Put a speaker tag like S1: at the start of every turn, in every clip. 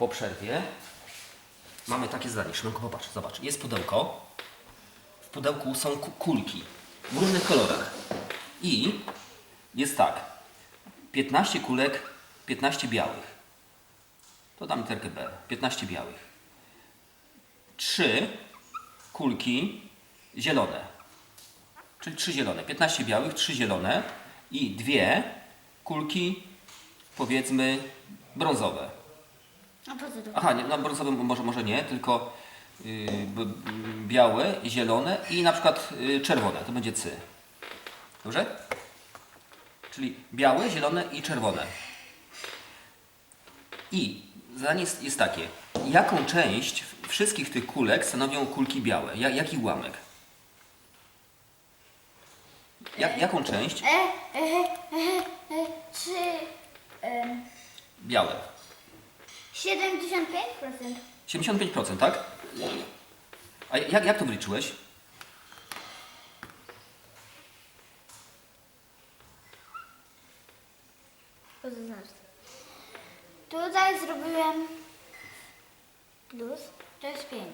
S1: po przerwie mamy takie zdanie. Szymonko, popatrz, zobacz. Jest pudełko. W pudełku są ku- kulki w różnych kolorach. I jest tak. 15 kulek, 15 białych. To dam literkę B. 15 białych. 3 kulki zielone. Czyli 3 zielone. 15 białych, 3 zielone i dwie kulki powiedzmy brązowe.
S2: A?
S1: Aha, nie, no brązowe może, może nie, tylko b, b, białe, zielone i na przykład yy, czerwone. To będzie cy. Dobrze? Czyli białe, zielone i czerwone. I zadanie jest, jest takie. Jaką część wszystkich tych kulek stanowią kulki białe? Ja, jaki ułamek? Jak, jaką część?
S2: E, e, e, e, czy em,
S1: Białe.
S2: 75%?
S1: 75%, tak? A jak, jak to wyliczyłeś?
S2: To znaczy. Tutaj zrobiłem plus, to jest 5.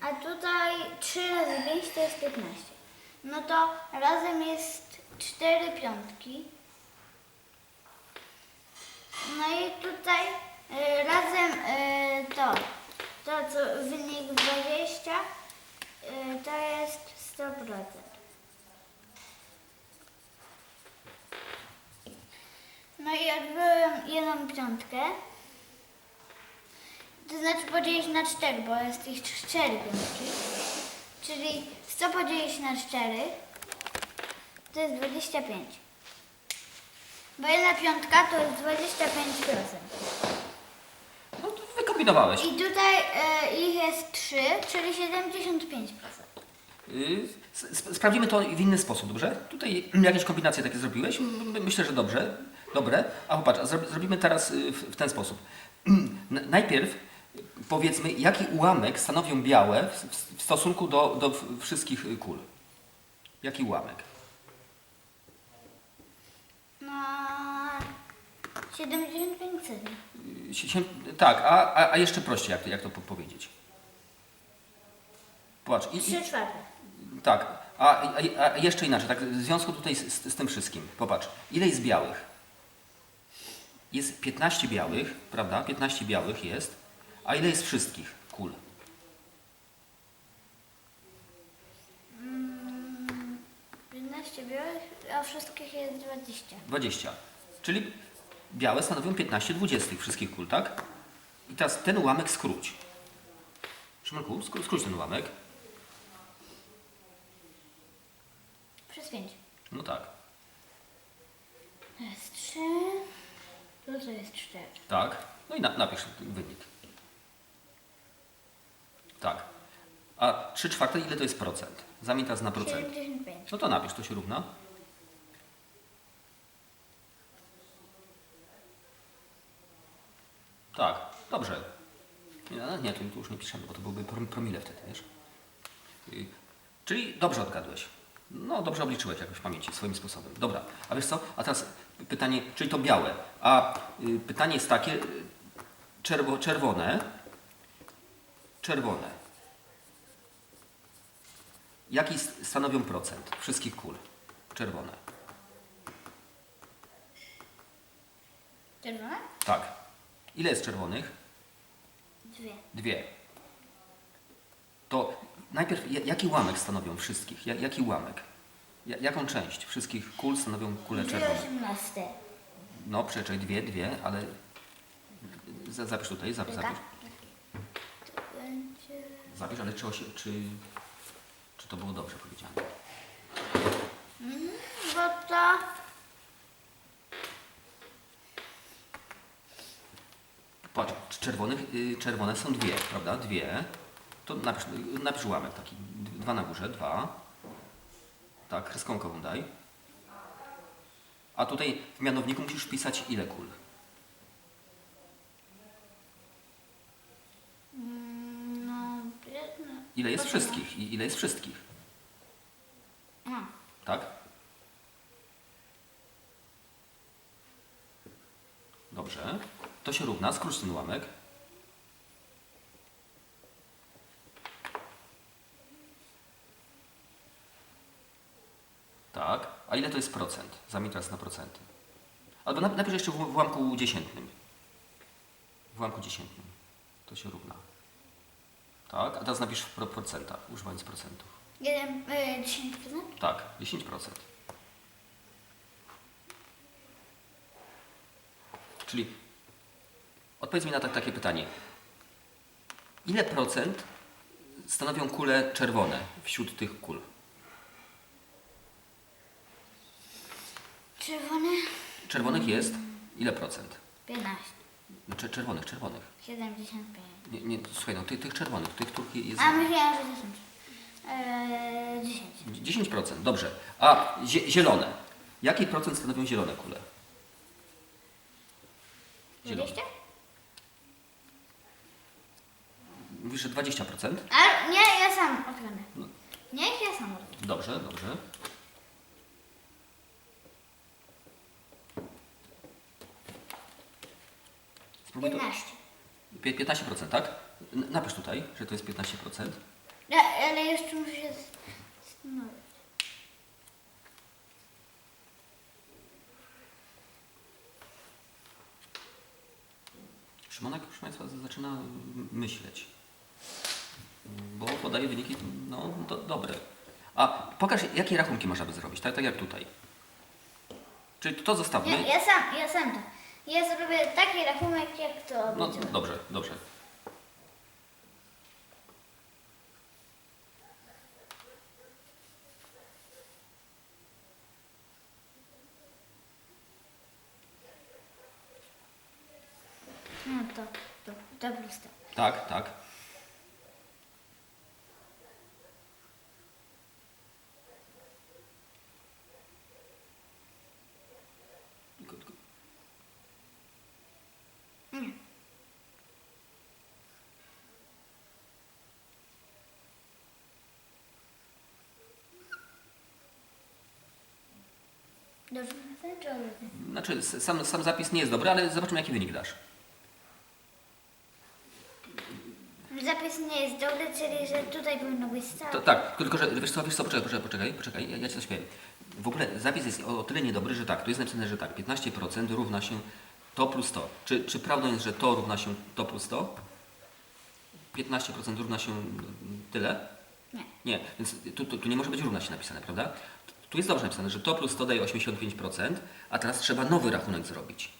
S2: A tutaj 3 razy 5 to jest 15. No to razem jest 4 piątki. No i tutaj y, razem y, to, to co wynik 20, y, to jest 100%. No i odbyłem jedną piątkę. To znaczy podzielić na 4, bo jest ich 4 piątki. Czyli 100 podzielić na 4 to jest 25. Bo jedna piątka to jest 25%.
S1: No to wykombinowałeś.
S2: I tutaj e, ich jest 3, czyli 75%.
S1: Y, sp- Sprawdzimy to w inny sposób, dobrze? Tutaj jakieś kombinacje takie zrobiłeś? M- m- Myślę, że dobrze. Dobre. A popatrz, a zro- zrobimy teraz y, w w ten sposób. N- Najpierw y, powiedzmy, jaki ułamek stanowią białe w- w w stosunku do, do w- wszystkich y, kul. Jaki ułamek?
S2: No 75 ceny.
S1: Y, sie- sie- Tak, a, a, a jeszcze prościej, jak, to- jak to po- powiedzieć? Popatrz, i, i,
S2: 3 czwarte.
S1: Tak, a, a, a jeszcze inaczej, tak w związku tutaj z, z, z tym wszystkim. Popatrz, ile jest białych? Jest 15 białych, prawda? 15 białych jest. A ile jest wszystkich kul?
S2: Mm, 15 białych, a wszystkich jest 20.
S1: 20. Czyli białe stanowią 15 dwudziestych wszystkich kul, tak? I teraz ten ułamek skróć. Szymonku, skró- skróć ten ułamek.
S2: Przez 5.
S1: No tak,
S2: To jest 3. Tu to jest 4.
S1: tak. No i na, napisz wynik. Tak. A 3 czwarte ile to jest procent? Zamień teraz na procent.
S2: 75.
S1: No to napisz, to się równa. Tak, dobrze. Nie, no nie, tu, tu już nie piszemy, bo to byłby prom- promile wtedy, wiesz. Czyli dobrze odgadłeś. No, dobrze obliczyłeś jakoś w pamięci, swoim sposobem. Dobra, a wiesz co? A teraz pytanie, czyli to białe. A y, pytanie jest takie, y, czerwo, czerwone, czerwone. Jaki stanowią procent wszystkich kul? Czerwone.
S2: Czerwone?
S1: Tak. Ile jest czerwonych?
S2: Dwie.
S1: Dwie. To najpierw ja- jaki ułamek stanowią wszystkich? Ja, jaki ułamek? Ja, jaką część wszystkich kul stanowią kule czerwone?
S2: osiemnaste.
S1: No, przeczekaj, dwie, dwie, ale za- zapisz tutaj, zapisz, zapisz. Zapisz, ale czy, czy, czy to było dobrze powiedziane?
S2: Mhm, bo to...
S1: Patrz, c- czerwonych, y, czerwone są dwie, prawda? Dwie. To napisz, napisz ułamek taki. Dwa na górze, dwa. Tak, kreską kową daj. A tutaj w mianowniku musisz wpisać ile kul.
S2: mm, No.
S1: Ile jest wszystkich i ile jest wszystkich. Tak? Dobrze. To się równa. Skróć ten ułamek. Tak. A ile to jest procent? Zamień teraz na procenty. Albo nap- napisz jeszcze w ułamku dziesiętnym. W ułamku dziesiętnym. To się równa. Tak. A teraz napisz w pro- procentach, używając procentów.
S2: Jeden, y, 10%?
S1: Tak, 10%. Czyli odpowiedz mi na tak, takie pytanie. Ile procent stanowią kule czerwone wśród tych kul?
S2: Czerwone?
S1: Czerwonych jest ile procent?
S2: 15.
S1: Znaczy czerwonych, czerwonych.
S2: 75.
S1: Nie, nie, słuchaj, no tych, tych czerwonych, tych, których jest
S2: A myślałam, że 10. Eee, 10.
S1: 10%, dobrze. A zie, zielone. Jaki procent stanowią zielone kule? Zielone.
S2: 20?
S1: Mówisz, że 20%?
S2: A nie, ja sam odkryję. Niech ja sam odkryję.
S1: Dobrze, dobrze. Spróbuj to.
S2: 15.
S1: Pie- 15%, tak? N- Napisz tutaj, że to jest 15%.
S2: Ja, ale jeszcze muszę się zastanowić.
S1: Szymonek, proszę Państwa, z- zaczyna myśleć. Bo podaje wyniki, no, do, dobre. A pokaż, jakie rachunki można by zrobić, tak, tak jak tutaj. Czyli to zostawmy.
S2: Nie, ja sam, ja sam to. Ja zrobię taki rachunek, jak to
S1: No dobrze, dobrze.
S2: No to, to, to plus to.
S1: Tak, tak. Tylko- tylko-
S2: Nie. Dobrze?
S1: Znaczy, sam, sam zapis nie jest dobry, ale zobaczymy, jaki wynik dasz.
S2: Zapis nie jest dobry, czyli że tutaj powinno być stałe.
S1: To, tak, tylko że wiesz co, wiesz co, poczekaj, poczekaj, poczekaj, poczekaj ja, ja ci coś powiem. W ogóle zapis jest o, o tyle niedobry, że tak, tu jest napisane, że tak, 15% równa się to plus to. Czy, czy prawdą jest, że to równa się to plus to? 15% równa się tyle?
S2: Nie.
S1: Nie, więc tu, tu, tu nie może być równa się napisane, prawda? Tu jest dobrze napisane, że to plus to daje 85%, a teraz trzeba nowy rachunek zrobić.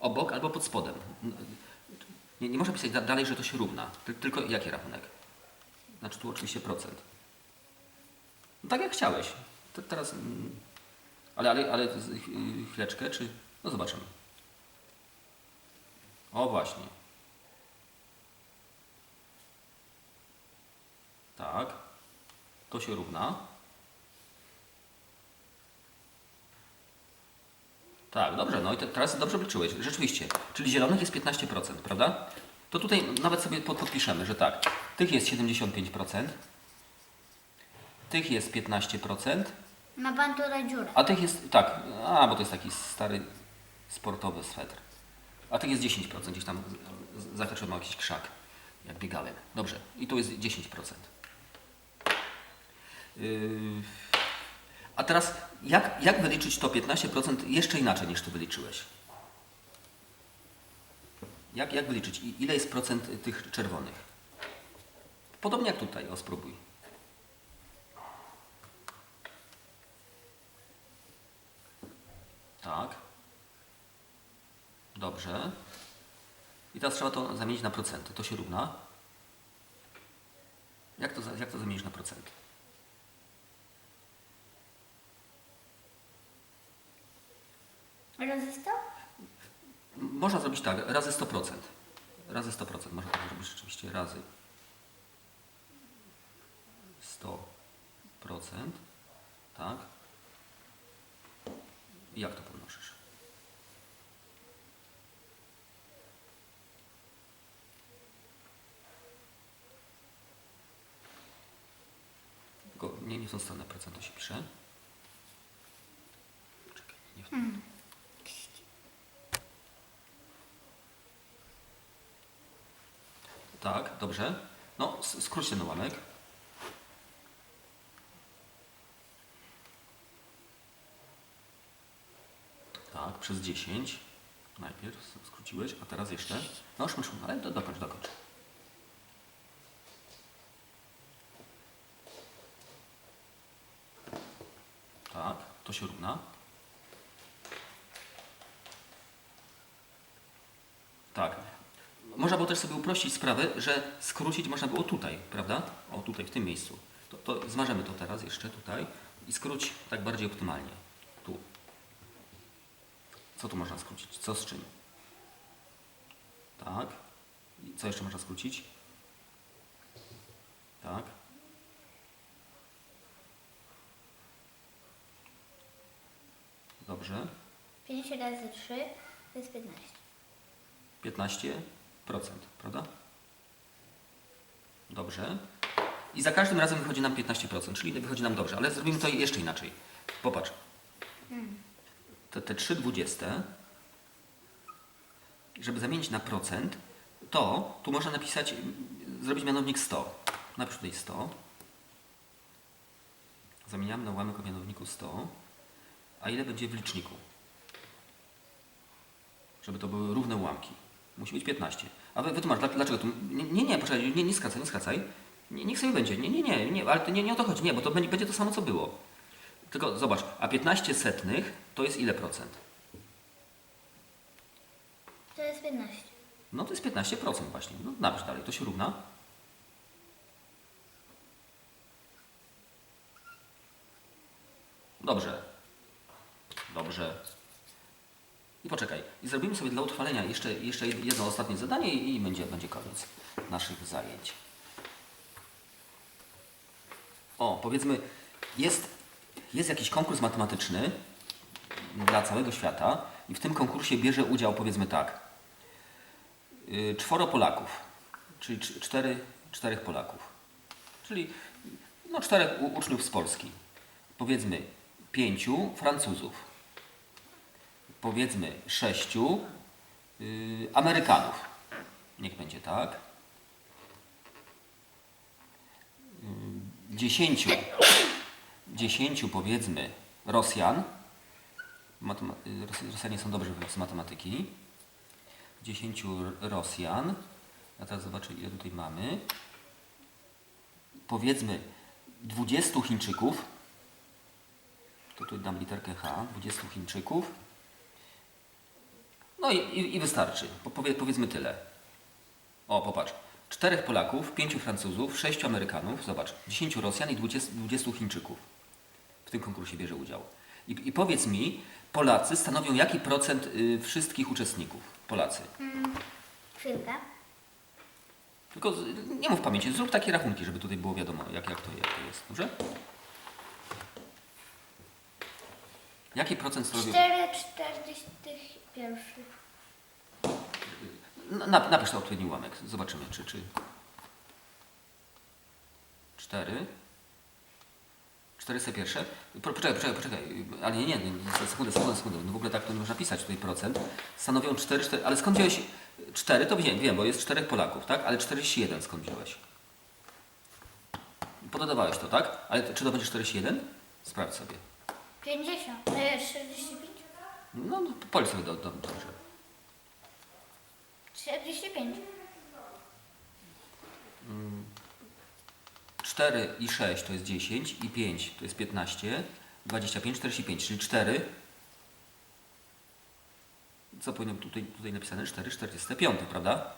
S1: Obok albo pod spodem. Nie, nie można pisać da, dalej, że to się równa. Ty, tylko jaki rachunek? Znaczy tu oczywiście procent. No tak jak chciałeś. To teraz. mm, Ale, ale, ale chwileczkę, czy. No zobaczymy. O właśnie. Tak. To się równa. Tak, dobrze, no i te, teraz dobrze liczyłeś, rzeczywiście. Czyli zielonych jest 15%, prawda? To tutaj nawet sobie pod, podpiszemy, że tak, tych jest 75%, tych jest 15%,
S2: Ma pan tutaj dziurę.
S1: a tych jest, tak, a bo to jest taki stary sportowy swetr. A tych jest 10%, gdzieś tam z- z- zahaczyłem o jakiś krzak, jak biegałem. Dobrze, i tu jest 10%. Yy, a teraz, jak, jak wyliczyć to 15% jeszcze inaczej niż ty wyliczyłeś? Jak, jak wyliczyć? I- Ile jest procent tych czerwonych? Podobnie jak tutaj, o spróbuj. Tak. Dobrze. I teraz trzeba to zamienić na procenty. To się równa. Jak to, jak to zamienić na procenty?
S2: Razy 100?
S1: M- Można zrobić tak, razy 100%. Razy 100%. Można tak zrobić rzeczywiście razy 100%. Tak. I jak to pomnożysz? Tylko nie, nie w tą stronę procentu się pisze. Czekaj, nie w tą. Tak, dobrze. No, skróć ten ułamek. Tak, przez 10. Najpierw skróciłeś, a teraz jeszcze. No, mysz, ale do, dokończ, dokończ. Tak, to się równa. Tak. Można było też sobie uprościć sprawę, że skrócić można było tutaj, prawda? O, tutaj, w tym miejscu. To, to to teraz jeszcze tutaj i skróć tak bardziej optymalnie. Tu. Co tu można skrócić? Co z czym? Tak. I co jeszcze można skrócić? Tak. Dobrze.
S2: 5 razy 3 to jest 15.
S1: 15%, prawda? Dobrze. I za każdym razem wychodzi nam 15%, czyli wychodzi nam dobrze, ale zrobimy to jeszcze inaczej. Popatrz. Te, te 3 dwudzieste, żeby zamienić na procent, to tu można napisać, zrobić mianownik 100. Napisz tutaj 100. Zamieniamy na ułamek o mianowniku 100. A ile będzie w liczniku? Żeby to były równe ułamki. Musi być 15. A wy, wytłumacz, dla- dlaczego tu... Nie, nie, nie poczekaj, nie, nie skracaj, nie skracaj. Nie, niech sobie będzie. Nie, nie, nie, nie ale to nie, nie o to chodzi. Nie, bo to będzie, będzie to samo, co było. Tylko zobacz, a 15 setnych to jest ile procent?
S2: To jest 15.
S1: No to jest 15% właśnie. No napisz dalej, to się równa. Dobrze. Dobrze. I poczekaj. I zrobimy sobie dla utrwalenia jeszcze, jeszcze jedno ostatnie zadanie i będzie, będzie koniec naszych zajęć. O, powiedzmy, jest, jest jakiś konkurs matematyczny dla całego świata i w tym konkursie bierze udział, powiedzmy tak, y, czworo Polaków, czyli cz- cztery, czterech Polaków, czyli no, czterech uczniów z Polski, powiedzmy pięciu Francuzów, powiedzmy sześciu y, Amerykanów, niech będzie tak, Y, dziesięciu, dziesięciu powiedzmy Rosjan, Matema- Ros- Rosjanie są dobrzy z matematyki, 10 Rosjan. A teraz zobaczę, ile tutaj mamy. Powiedzmy 20 Chińczyków. To tu dam literkę H. 20 Chińczyków. No i, i, i wystarczy. Po, powie, powiedzmy tyle. O, popatrz. Czterech Polaków, pięciu Francuzów, sześciu Amerykanów, zobacz, 10 Rosjan i 20, 20 Chińczyków w tym konkursie bierze udział. I, I powiedz mi, Polacy stanowią jaki procent y, wszystkich uczestników? Polacy.
S2: Chwilkę.
S1: Tylko z- nie mów w pamięci, zrób takie rachunki, żeby tutaj było wiadomo, jak, jak, to, jak to jest. Dobrze? Jaki procent stanowią...
S2: 4 41.
S1: Na, napisz to odpowiedni ułamek. Zobaczymy, czy... czy... 4. 401. Po, poczekaj, poczekaj, poczekaj. Ale nie, nie, nie, nie, sekundę, sekundę, sekundę. No w ogóle tak to nie można pisać tutaj procent. Stanowią 4, 4 ale skąd wziąłeś 4? To wiem, wiem, bo jest 4 Polaków, tak? Ale 41 skąd wziąłeś? Pododawałeś to, tak? Ale czy to będzie 41? Sprawdź sobie.
S2: 50. E, 45.
S1: No, no policz sobie do, do, dobrze.
S2: 45.
S1: 4 i 6 to jest 10 i 5 to jest 15, 25, 45, czyli 4. Co powinno być tutaj, tutaj napisane? 4, 45, prawda?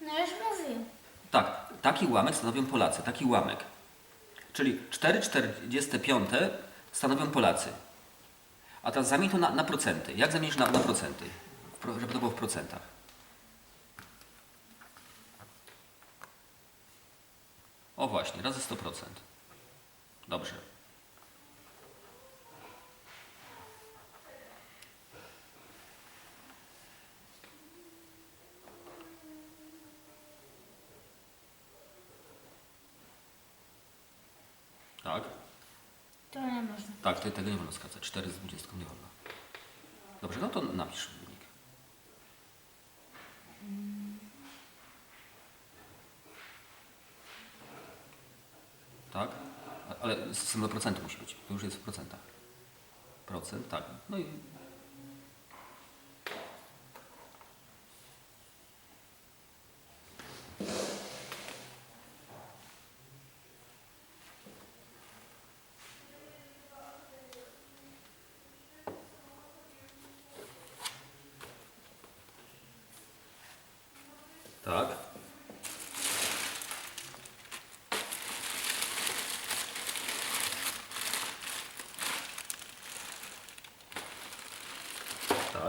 S2: No już mówił.
S1: Tak, taki ułamek stanowią Polacy, taki ułamek. Czyli 4 45 stanowią Polacy. A teraz zamień to na, na procenty. Jak zamienisz na, na procenty? Żeby to było w procentach. O właśnie, razy 100%. Dobrze. tego nie wolno skracać. 4 z 20 nie wolno. Dobrze, no to napisz wynik. Tak? Ale symbolem procentu musi być. To już jest w procentach. Procent, tak. No i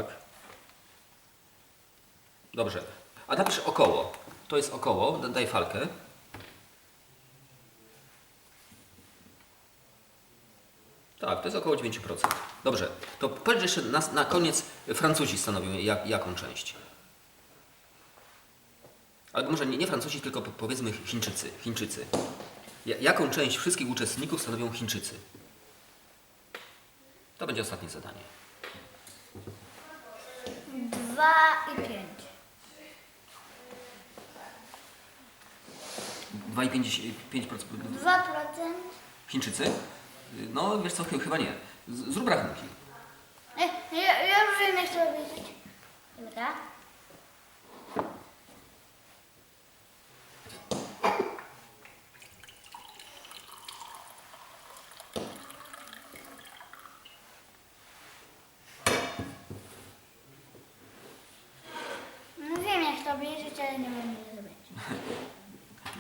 S1: Tak. Dobrze. A napisz około. To jest około. Da- Daj falkę. Tak, to jest około 9%. Dobrze. To powiedz jeszcze na, na koniec Francuzi stanowią jak, jaką część? Albo może nie, nie Francuzi, tylko po- powiedzmy Chińczycy. Chińczycy. Ja, jaką część wszystkich uczestników stanowią Chińczycy? To będzie ostatnie zadanie.
S2: 2 i 5.
S1: 2,5%
S2: 2%.
S1: Chińczycy? No, wiesz co, ch- chyba nie. Z- Zrób rachunki.
S2: E, ja, ja już wiem, jak to. Dobra. No wiem, jak to obliczyć, ale nie wiem, jak zrobić.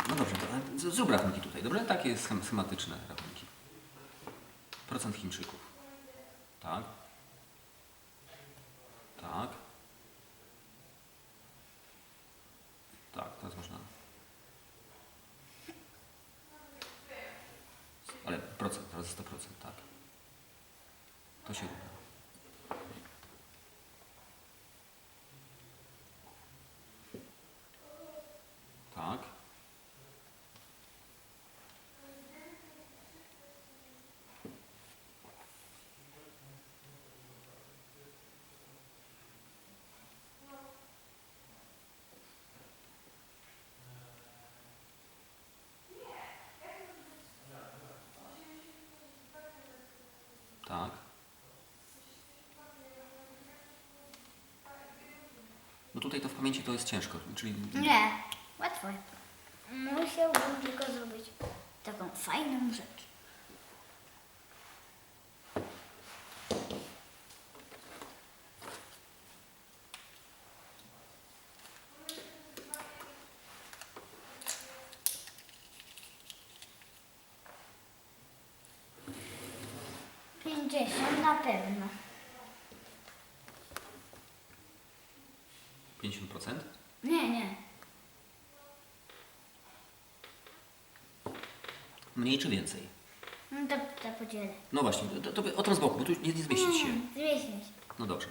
S1: No dobrze, to, ale z- zrób rachunki tutaj, dobrze? Takie schem- schematyczne rachunki. Procent Chińczyków. Tak. Tak. Tak, teraz można. Ale procent, teraz 100%, tak. To się równa. Tak. Tak. No tutaj to w pamięci to jest ciężko, czyli
S2: Nie, łatwo. Musiałbym tylko zrobić taką fajną rzecz. Pięćdziesiąt na pewno.
S1: 50%?
S2: Nie, nie.
S1: Mniej czy więcej?
S2: No to, to podzielę.
S1: No właśnie, to, to, o tym z boku, bo tu nie, nie zmieścić się.
S2: Zmieści się.
S1: No dobrze.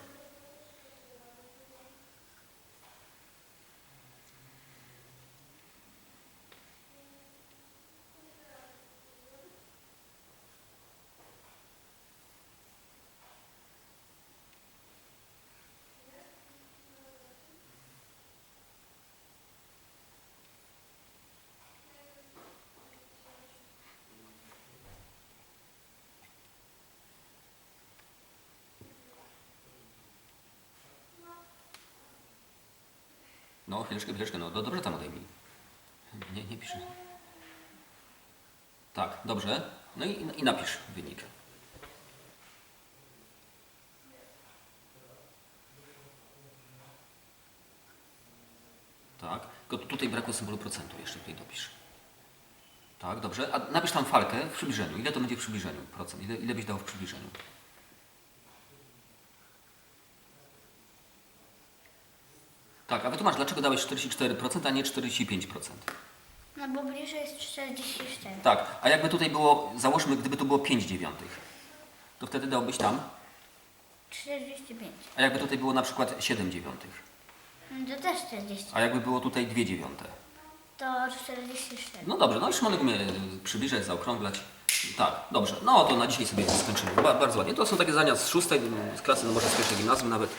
S1: No, chwileczkę, chwileczkę, no do, dobrze tam odejmij. Nie, nie piszę. Tak, dobrze. No i, i napisz wynik. Tak, tylko tutaj brakło symbolu procentu, jeszcze tutaj dopisz. Tak, dobrze. A napisz tam falkę w przybliżeniu. Ile to będzie w przybliżeniu procent? Ile, ile byś dał w przybliżeniu? Tak, a wytłumacz, dlaczego dałeś 44%, a nie 45%?
S2: No bo bliżej jest 44.
S1: Tak, a jakby tutaj było, załóżmy, gdyby to było 5 dziewiątych, to wtedy dałbyś tam,
S2: 45.
S1: a jakby tutaj było na przykład 7 dziewiątych,
S2: No to też 40.
S1: a jakby było tutaj 2 dziewiąte.
S2: To 44.
S1: No dobrze, no już Szymon umie przybliżać, zaokrąglać. Tak, dobrze. No to na dzisiaj sobie skończymy. Ba- bardzo ładnie. To są takie zadania z szóstej z klasy, no może z pierwszej gimnazjum nawet.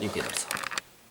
S1: Dziękuję bardzo.